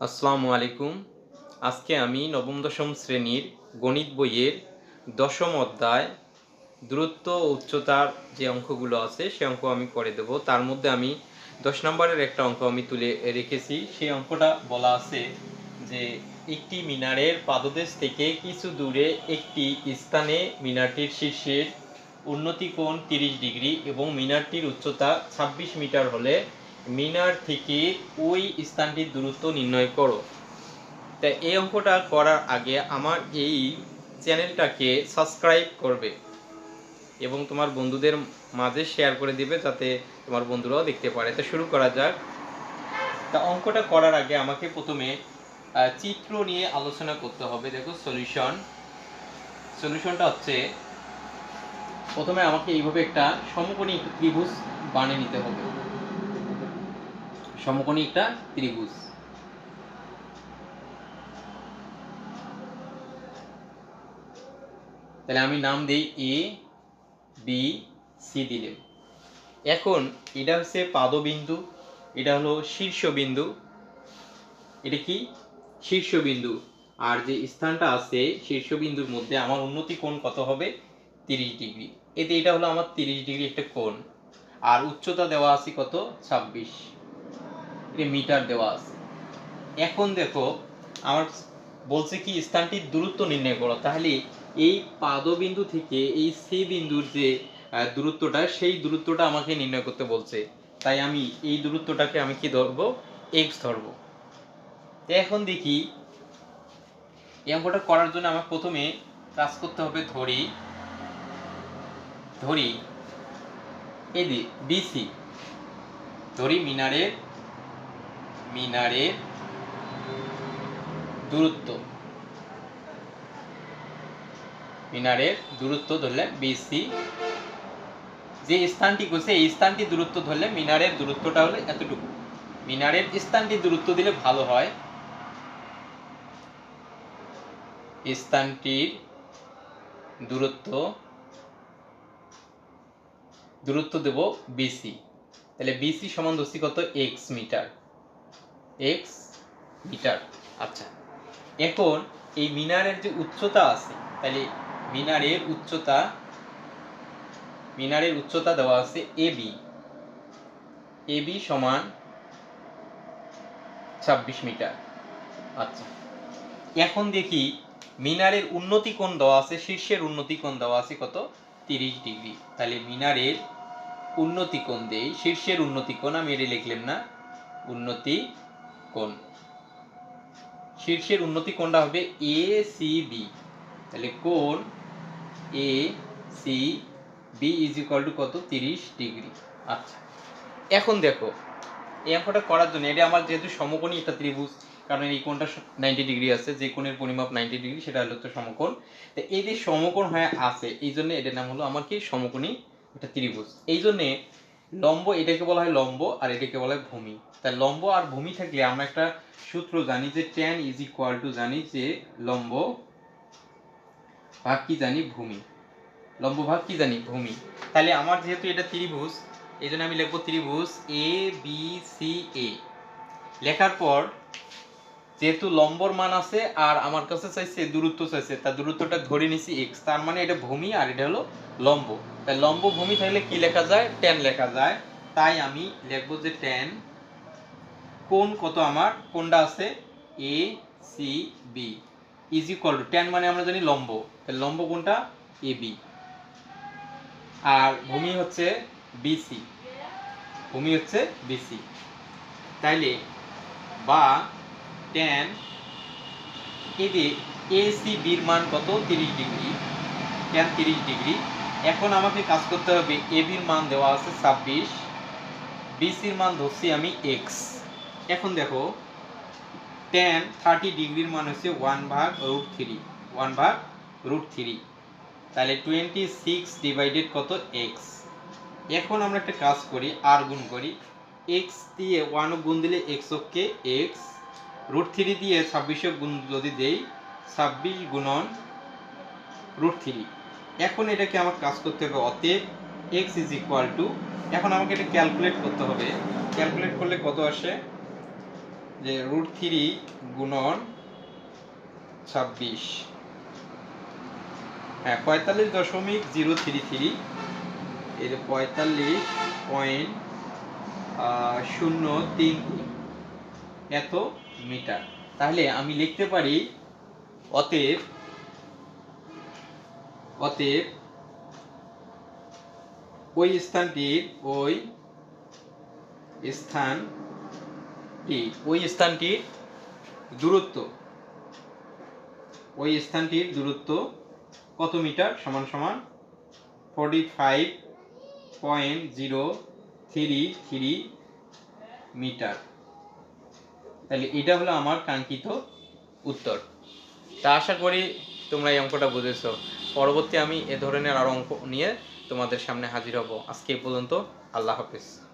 আসসালামু আলাইকুম। আজকে আমি নবম দশম শ্রেণির গণিত বইয়ের দশম অধ্যায় দূরত্ব উচ্চতার যে অঙ্কগুলো আছে, সে অঙ্ক আমি করে দেব। তার মধ্যে আমি দশ নম্বরের একটা অঙ্ক আমি তুলে রেখেছি। সেই অঙ্কটা বলা আছে যে, একটি মিনারের পাদদেশ থেকে কিছু দূরে একটি স্থানে মিনারটির শীর্ষের উন্নতি কোণ তিরিশ ডিগ্রি এবং মিনারটির উচ্চতা ছাব্বিশ মিটার হলে মিনার থেকে ওই স্থানটির দূরত্ব নির্ণয় করো। তা এই অঙ্কটা করার আগে আমার এই চ্যানেলটাকে সাবস্ক্রাইব করবে এবং তোমার বন্ধুদের মাঝে শেয়ার করে দিবে যাতে তোমার বন্ধুরাও দেখতে পারে। তা শুরু করা যাক। তা অঙ্কটা করার আগে আমাকে প্রথমে চিত্র নিয়ে আলোচনা করতে হবে। দেখো সলিউশন সলিউশনটা হচ্ছে, প্রথমে আমাকে এইভাবে একটা সমকোণী ত্রিভুজ বানিয়ে নিতে হবে। সমকোণী একটা ত্রিভুজ। তাহলে আমি নাম দিই এ বি সি দিলাম এখন এটা হচ্ছে পাদবিন্দু, এটা হলো শীর্ষবিন্দু। এটা কি? শীর্ষবিন্দু। আর যে স্থানটা আছে শীর্ষবিন্দুর মধ্যে আমার উন্নতি কোণ কত হবে? তিরিশ ডিগ্রি। এতে এটা হলো আমার তিরিশ ডিগ্রি একটা কোণ। আর উচ্চতা দেওয়া আছে কত? ছাব্বিশ। মিটার দেওয়া আছে। এখন দেখো, আমার বলছে কি, স্থানটির দূরত্ব নির্ণয় করো। তাহলে এই পাদবিন্দু থেকে এই সি বিন্দুর যে দূরত্বটা, সেই দূরত্বটা আমাকে নির্ণয় করতে বলছে। তাই আমি এই দূরত্বটাকে আমি কি ধরবো? এক্স ধরবো। এখন দেখি, এই অঙ্কটা করার জন্য আমার প্রথমে কাজ করতে হবে ধরি ধরি এদি বিসি ধরি মিনারের মিনারের দূরত্ব। মিনারের দূরত্ব ধরলে বিসি যে স্থানটি করছে এই স্থানটি দূরত্ব ধরলে মিনারের দূরত্বটা হলে এতটুকু। মিনারের স্থানটি দূরত্ব দিলে ভালো হয়। স্থানটির দূরত্ব দূরত্ব দেব বিসি তাহলে বিসি সমান ধরছি কত? X metre. এক্স মিটার আচ্ছা এখন এই মিনারের যে উচ্চতা আছে, তাহলে মিনারের উচ্চতা মিনারের উচ্চতা দেওয়া আছে এ বি এ বি সমান ছাব্বিশ মিটার। আচ্ছা এখন দেখি মিনারের উন্নতি কোণ দেওয়া আছে, শীর্ষের উন্নতি কোণ দেওয়া আছে কত? তিরিশ ডিগ্রি। তাহলে মিনারের উন্নতি কোণ দেই, শীর্ষের উন্নতি কোণ, আমি এটা লিখলাম না, উন্নতি কোণ? শীর্ষের উন্নতি কোণটা হবে? এ সি বি তাহলে কোণ? A C B is equal to কত? তিরিশ ডিগ্রি। আচ্ছা। এখন দেখো, এই অঙ্কটা করার জন্য, এটা আমার যেহেতু সমকোণী একটা ত্রিভুজ, কারণ এই কোণটা নাইনটি ডিগ্রি আছে, যে কোণের পরিমাপ নাইনটি ডিগ্রি সেটা হলো তো সমকোণ। তো এই যে সমকোণ হয়ে আছে, এই জন্য এটার নাম হলো আমার কি? সমকোণী, একটা ত্রিভুজ। এই জন্যে লম্ব, এটাকে বলা হয় লম্ব আর এটাকে বলা হয় ভূমি। তাই লম্ব আর ভূমি থাকলে আমরা একটা সূত্র জানি যে ট্যান ইজ ইকুয়াল টু জানি যে লম্ব ভাগ কি জানি ভূমি। লম্ব ভাগ কি জানি ভূমি। তাহলে আমার যেহেতু এটা ত্রিভুজ এই জন্য আমি লিখব ত্রিভুজ এ বি সি এ লেখার পর যেহেতু লম্বর মান আছে আর আমার কাছে চাইছে, দূরত্ব চাইছে তার দূরত্বটা ধরে নিছি এক্স তার মানে এটা ভূমি আর এটা হলো লম্ব। তাই লম্ব ভূমি থাকলে কি লেখা যায়? ট্যান লেখা যায়। তাই আমি লিখব যে ট্যান কোন কত আমার? কোনটা আছে A C B is equal to tan মানে আমরা জানি লম্ব। তাহলে লম্ব কোনটা এ বি আর ভূমি হচ্ছে বিসি ভূমি হচ্ছে বিসি তাইলে বা ট্যান এতে এসি বির মান কত? তিরিশ ডিগ্রি। ট্যান তিরিশ ডিগ্রি। এখন আমাকে কাজ করতে হবে এ বির মান দেওয়া আছে ছাব্বিশ। বিসির মান ধরছি আমি এক্স এখন দেখো ট্যান থার্টি ডিগ্রির মান হচ্ছে ওয়ান ভাগ রুট থ্রি ওয়ান ভাগ রুট থ্রি তাহলে টোয়েন্টি সিক্স ডিভাইডেড কত? এক্স এখন আমরা একটা কাজ করি আর গুণ করি। এক্স দিয়ে ওয়ান গুণ দিলে x okay x root three দিয়ে ছাব্বিশে গুণ যদি দেই, ছাব্বিশ গুণন রুট থ্রি। এখন এটাকে আমার কাজ করতে হবে অতএব এক্স ইজ ইকুয়াল টু এখন আমাকে এটা ক্যালকুলেট করতে হবে। ক্যালকুলেট করলে কত আসে? যে রুট থ্রি গুণন ছাব্বিশ। হ্যাঁ পঁয়তাল্লিশ দশমিক জিরো থ্রি থ্রি, এর পঁয়তাল্লিশ পয়েন্ট শূন্য তিন এত মিটার। তাহলে আমি লিখতে পারি অতএব অতএব ওই স্থানটির ওই স্থানটি, ওই স্থানটির দূরত্ব, ওই স্থানটির দূরত্ব কত মিটার? সমান সমান forty five point zero three three metre. তাহলে এটা হলো আমার কাঙ্ক্ষিত উত্তর। তা আশা করি তোমরা এই অঙ্কটা বুঝেছ। পরবর্তী আমি এ ধরনের আরও অঙ্ক নিয়ে তোমাদের সামনে হাজির হব। আজকে পর্যন্ত আল্লাহ হাফিজ।